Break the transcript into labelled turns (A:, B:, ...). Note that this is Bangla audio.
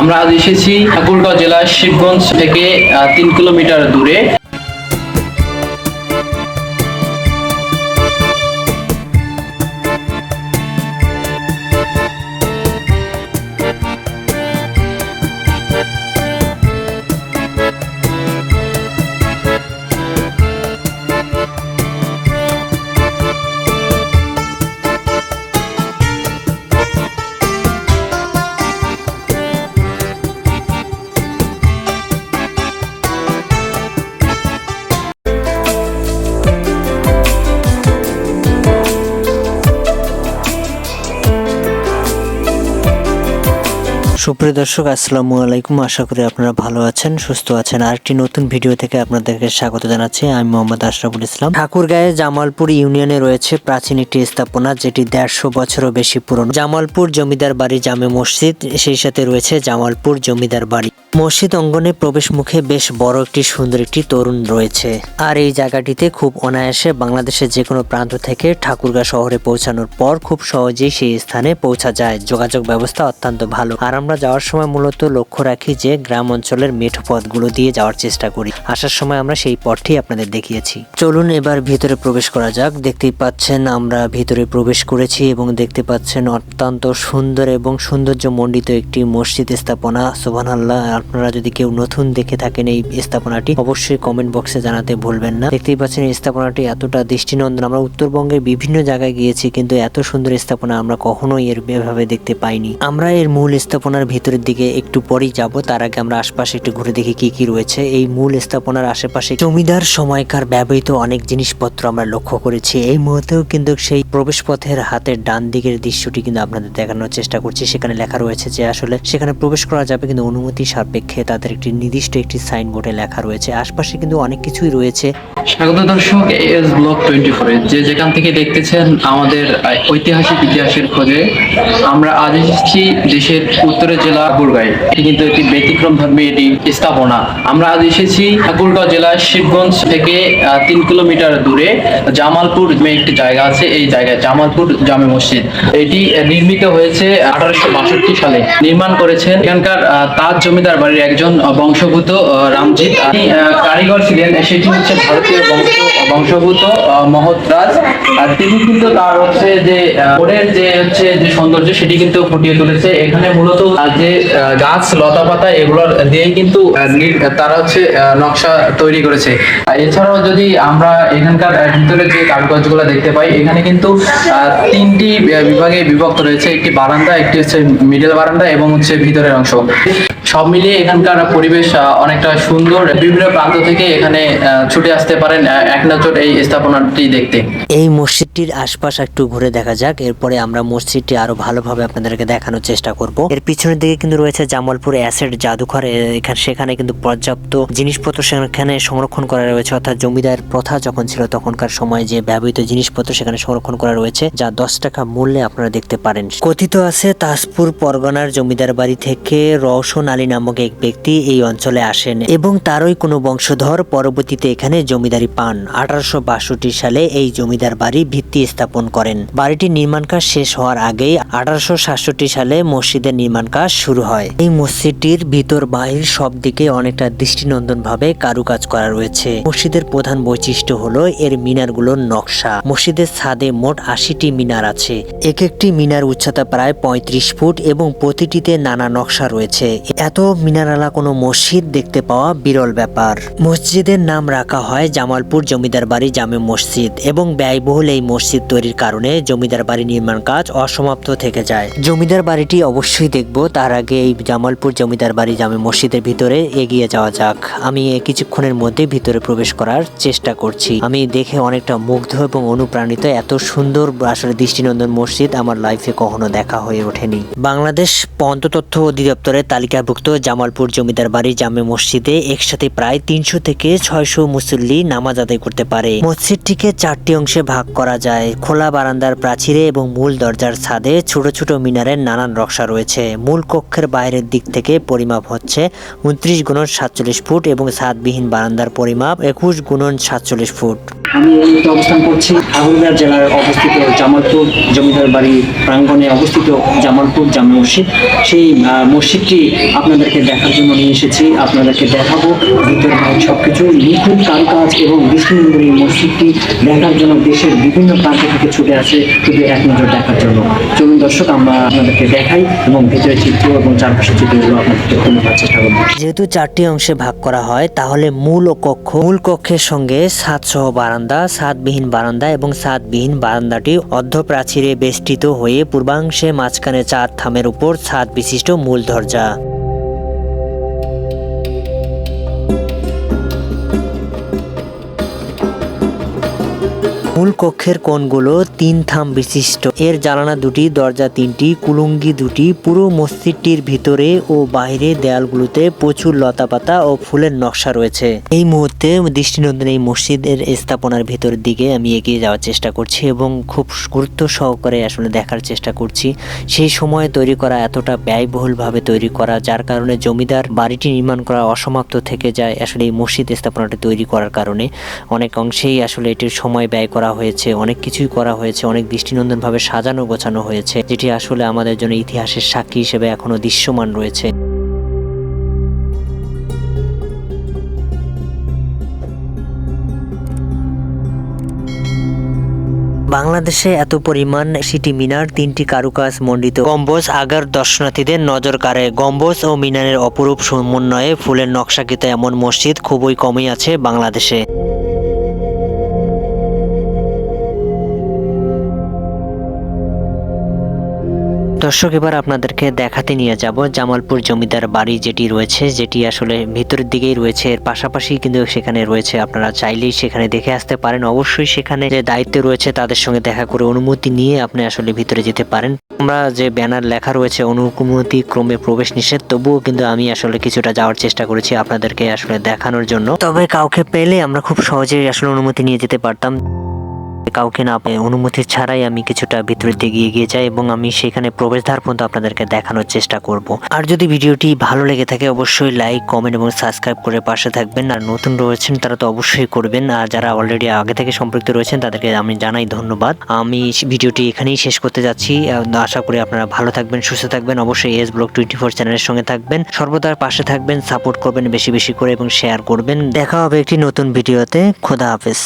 A: আমরা আজ এসেছি ঠাকুরগাঁও জেলার শিবগঞ্জ থেকে তিন কিলোমিটার দূরে।
B: সুপ্রিয় দর্শক, আসসালামু আলাইকুম। আশা করি আপনারা ভালো আছেন, সুস্থ আছেন। আর একটি নতুন ভিডিও থেকে আপনাদেরকে স্বাগত জানাচ্ছি। আমি মোহাম্মদ আশরাফুল ইসলাম। ঠাকুরগাঁয়ে জামালপুর ইউনিয়নে রয়েছে প্রাচীন একটি স্থাপনা, যেটি দেড়শো বছরও বেশি পুরনো। জামালপুর জমিদার বাড়ি জামে মসজিদ, সেই সাথে রয়েছে জামালপুর জমিদার বাড়ি। মসজিদ অঙ্গনে প্রবেশ মুখে বেশ বড় একটি সুন্দর একটি তরুণ রয়েছে। আর এই জায়গাটিতে খুব অনায়াসে বাংলাদেশের যে কোনো প্রান্ত থেকে ঠাকুরগাঁ শহরে পৌঁছানোর পর খুব সহজেই সেই স্থানে পৌঁছা যায়। যোগাযোগ ব্যবস্থা অত্যন্ত ভালো। আর আমরা যাওয়ার সময় মূলত লক্ষ্য রাখি যে, গ্রাম অঞ্চলের মেঠো পথগুলো দিয়ে যাওয়ার চেষ্টা করি। আসার সময় আমরা সেই পথটি আপনাদের দেখিয়েছি। চলুন এবার ভিতরে প্রবেশ করা যাক। দেখতেই পাচ্ছেন, আমরা ভিতরে প্রবেশ করেছি এবং দেখতে পাচ্ছেন অত্যন্ত সুন্দর এবং সৌন্দর্য মণ্ডিত একটি মসজিদ স্থাপনা। সুবহানাল্লাহ আপনারা যদি কেউ নতুন দেখে থাকেন এই স্থাপনাটি, অবশ্যই কমেন্ট বক্সে জানাতে ভুলবেন না। দেখতেই পাচ্ছেন এই স্থাপনাটি এতটা দৃষ্টিনন্দন। আমরা উত্তরবঙ্গের বিভিন্ন জায়গায় গিয়েছি, কিন্তু এত সুন্দর স্থাপনা আমরা কখনোই এর এভাবে দেখতে পাইনি। আমরা এর মূল স্থাপনার ভিতরের দিকে একটু পরেই যাব। তার আগে আমরা আশপাশে একটু ঘুরে দেখি কি কি রয়েছে। এই মূল স্থাপনার আশেপাশে জমিদার সময়কার ব্যবহৃত অনেক জিনিসপত্র আমরা লক্ষ্য করেছি। এই মুহূর্তেও কিন্তু সেই প্রবেশ পথের হাতের ডান দিকের দৃশ্যটি কিন্তু আপনাদের দেখানোর চেষ্টা করছি। সেখানে লেখা রয়েছে যে আসলে সেখানে প্রবেশ করা যাবে, কিন্তু অনুমতি সাপেক্ষে তাদের একটি নির্দিষ্ট একটি সাইনবোর্ডে লেখা রয়েছে। আশপাশে কিন্তু অনেক কিছুই রয়েছে।
A: স্বাগত দর্শক, এস ব্লক টোয়েন্টি ফোরে যে যেখান থেকে দেখতেছেন আমাদের ঐতিহাসিক ইতিহাসের খোঁজে, আমরা আজ এসেছি দেশের উত্তরের জেলা ঠাকুরগাঁয়। এটি কিন্তু একটি ব্যতিক্রম ধর্মী এটি স্থাপনা। আমরা আজ এসেছি ঠাকুরগাঁও জেলার শিবগঞ্জ থেকে তিন কিলোমিটার দূরে। জামালপুর একটি জায়গা আছে, এই জায়গায় জামালপুর জামে মসজিদ। এটি নির্মিত হয়েছে আঠারোশো বাষট্টি সালে। নির্মাণ করেছেন এখানকার তাজ জমিদার বাড়ির একজন বংশভূত রামজিৎ কারিগর ছিলেন। সেটি হচ্ছে ভারতীয় বংশ বংশভূত মহৎরাজ আর তিনি কিন্তু তার হচ্ছে যে ওরের যে হচ্ছে যে সৌন্দর্য, সেটি কিন্তু ফুটিয়ে তুলেছে। এখানে মূলত যে গাছ, লতা পাতা, এগুলোর দিয়েই কিন্তু তারা হচ্ছে নকশা তৈরি করেছে। এছাড়াও যদি আমরা এখানকার ভিতরে যে কারুকাজগুলো দেখতে পাই, এখানে কিন্তু তিনটি বিভাগে বিভক্ত রয়েছে। একটি বারান্দা, একটি হচ্ছে মিডল বারান্দা এবং হচ্ছে ভিতরের অংশ। সব মিলিয়ে এখানকার পরিবেশ অনেকটা সুন্দর। বিভিন্ন প্রান্ত থেকে এখানে ছুটে আসতে পারেন আহ, এক নজর এই স্থাপনাটি দেখতে।
B: এই মসজিদটির আশপাশ একটু ঘুরে দেখা যাক। এরপরে আমরা মসজিদটি আরও ভালোভাবে আপনাদেরকে দেখানোর চেষ্টা করব। এর পিছনের দিকে কিন্তু রয়েছে জামালপুর অ্যাসেট জাদুঘর। এখানে সেখানে কিন্তু পর্যাপ্ত জিনিসপত্র সেখানে সংরক্ষণ করা রয়েছে। অর্থাৎ জমিদার প্রথা যখন ছিল তখনকার সময় যে ব্যবহৃত জিনিসপত্র সেখানে সংরক্ষণ করা রয়েছে যা দশ টাকা মূল্যে আপনারা দেখতে পারেন। কথিত আছে তাজপুর পরগনার জমিদার বাড়ি থেকে রওশন আলী নামক এক ব্যক্তি এই অঞ্চলে আসেন এবং তারই কোনো বংশধর পরবর্তীতে এখানে জমিদারি পান। আঠারোশো বাষট্টি সালে এই জমিদার বাড়ি ভিত্তি স্থাপন করেন। বাড়িটির নির্মাণ কাজ শেষ হওয়ার আগেই আঠারোশো সাতষট্টি সালে মসজিদের নির্মাণ কাজ শুরু হয়। এই মসজিদটির ভিতর বাহির সব দিকে অনেকটা দৃষ্টিনন্দন ভাবে কারুকাজ করা রয়েছে। মসজিদের প্রধান বৈশিষ্ট্য হলো এর মিনারগুলোর নকশা। মসজিদের ছাদে মোট আশিটি মিনার আছে। এক একটি মিনার উচ্চতা প্রায় পঁয়ত্রিশ ফুট এবং প্রতিটিতে নানা নকশা রয়েছে। এত মিনারালা কোনো মসজিদ দেখতে পাওয়া বিরল ব্যাপার। মসজিদের নাম রাখা হয় জামালপুর জমিদার বাড়ি জামে মসজিদ এবং ব্যয়বহুল এই মসজিদ তৈরির কারণে জমিদার বাড়ি নির্মাণ কাজ অসমাপ্ত থেকে যায়। জমিদার বাড়িটি অবশ্যই দেখব, তার আগে এই জামালপুর জমিদার বাড়ি জামে মসজিদের ভিতরে এগিয়ে যাওয়া যাক। আমি কিছুক্ষণের মধ্যে ভিতরে প্রবেশ করার চেষ্টা করছি। আমি দেখে অনেকটা মুগ্ধ এবং অনুপ্রাণিত, এত সুন্দর আসলে দৃষ্টিনন্দন মসজিদ আমার লাইফে কখনো দেখা হয়ে ওঠেনি। বাংলাদেশ পন্ততথ্য অধিদপ্তরের তালিকাভুক্ত জামালপুর জমিদার বাড়ি জামে মসজিদে একসাথে প্রায় তিনশো থেকে ছয়শো মুসল্লি নামাজ আদায় করতে পারে। মসজিদটিকে চারটি অংশে ভাগ করা যায়। খোলা বারান্দার প্রাচীরে এবং মূল দরজার ছাদে ছোট ছোট মিনারের নানান নকশা রয়েছে। মূল কক্ষের বাইরের দিক থেকে পরিমাপ হচ্ছে উনত্রিশ গুণন সাতচল্লিশ ফুট এবং ছাদবিহীন বারান্দার পরিমাপ একুশ গুণন সাতচল্লিশ ফুট। আমি এই মুহূর্তে অবস্থান করছি ঠাকুরগাঁ জেলার অবস্থিত জামালপুর জমিদার বাড়ি প্রাঙ্গণে অবস্থিত জামালপুর জামে মসজিদ। সেই মসজিদটি আপনাদেরকে দেখার জন্য নিয়ে এসেছি। আপনাদেরকে দেখাবো ভিতরে সব কিছু নিখুঁত কারুকাজ এবং বিষ্ণুনগর এই মসজিদটি দেখার জন্য দেশের বিভিন্ন প্রান্ত থেকে ছুটে আসে। শুধু এক নজর দেখার জন্য। চলুন দর্শক, আমরা আপনাদেরকে দেখাই এবং ভিতরে চিত্র এবং চারপাশের চিত্রগুলো আপনাদেরকে তুলে ধরার চেষ্টা করব। যেহেতু চারটি অংশে ভাগ করা হয়, তাহলে মূল ও কক্ষ, মূল কক্ষের সঙ্গে সাত সহ বারান্দা, সাতবিহীন বারান্দা এবং সাতবিহীন বারান্দাটি অর্ধপ্রাচীরে বেষ্টিত হয়ে পূর্বাংশে মাঝখানে চার থামের উপর ছাদ বিশিষ্ট মূল দরজা। মূল কক্ষের কোণগুলো তিন থাম বিশিষ্ট। এর জানালা দুটি, দরজা তিনটি, কুলুঙ্গি দুটি, পুরো মসজিদটির ভিতরে ও বাইরে দেয়ালগুলোতে প্রচুর লতাপাতা ও ফুলের নকশা রয়েছে। এই মুহূর্তে দৃষ্টিনন্দন এই মসজিদের স্থাপনার ভিতরের দিকে আমি এগিয়ে যাওয়ার চেষ্টা করছি এবং খুব গুরুত্ব সহকারে আসলে দেখার চেষ্টা করছি। সেই সময় তৈরি করা এতটা ব্যয়বহুলভাবে তৈরি করা, যার কারণে জমিদার বাড়িটি নির্মাণ করা অসমাপ্ত থেকে যায় আসলে এই মসজিদ স্থাপনাটি তৈরি করার কারণে। অনেক অংশেই আসলে এটির সময় ব্যয় করা হয়েছে, অনেক কিছুই করা হয়েছে, অনেক দৃষ্টিনন্দনভাবে সাজানো গোছানো হয়েছে, যেটি আসলে আমাদের জন্য ইতিহাসের সাক্ষী হিসেবে এখনও দৃশ্যমান রয়েছে। বাংলাদেশে এত পরিমাণ সিটি মিনার, তিনটি কারুকাজ মণ্ডিত। গম্বুজ আগার দর্শনার্থীদের নজর কাড়ে। গম্বুজ ও মিনারের অপরূপ সমন্বয়ে ফুলের নকশাকৃত এমন মসজিদ খুবই কমই আছে বাংলাদেশে। দর্শক, এবার আপনাদেরকে দেখাতে নিয়ে যাব জামালপুর জমিদার বাড়ি যেটি রয়েছে, যেটি আসলে ভিতরের দিকেই রয়েছে। এর পাশাপাশি কিন্তু সেখানে রয়েছে, আপনারা চাইলেই সেখানে দেখে আসতে পারেন। অবশ্যই সেখানে যে দায়িত্ব রয়েছে তাদের সঙ্গে দেখা করে অনুমতি নিয়ে আপনি আসলে ভিতরে যেতে পারেন। আমরা যে ব্যানার লেখা রয়েছে, অনুমতি ক্রমে প্রবেশ নিষেধ, তবুও কিন্তু আমি আসলে কিছুটা যাওয়ার চেষ্টা করেছি আপনাদেরকে আসলে দেখানোর জন্য। তবে কাউকে পেলে আমরা খুব সহজেই আসলে অনুমতি নিয়ে যেতে পারতাম। কাউকে না অনুমতি ছাড়াই আমি কিছুটা ভিতরের দিকে এগিয়ে যাই এবং আমি সেখানে প্রবেশদ্বার পর্যন্ত আপনাদেরকে দেখানোর চেষ্টা করব। আর যদি ভিডিওটি ভালো লেগে থাকে, অবশ্যই লাইক কমেন্ট এবং সাবস্ক্রাইব করে পাশে থাকবেন। আর নতুন রয়েছেন, তারা তো অবশ্যই করবেন। আর যারা অলরেডি আগে থেকে সম্পৃক্ত রয়েছেন, তাদেরকে আমি জানাই ধন্যবাদ। আমি ভিডিওটি এখানেই শেষ করতে যাচ্ছি। আশা করি আপনারা ভালো থাকবেন, সুস্থ থাকবেন। অবশ্যই এস ব্লগ টোয়েন্টি ফোর চ্যানেলের সঙ্গে থাকবেন। সর্বদার পাশে থাকবেন সাপোর্ট করবেন বেশি বেশি করে এবং শেয়ার করবেন। দেখা হবে একটি নতুন ভিডিওতে। খোদা হাফেজ।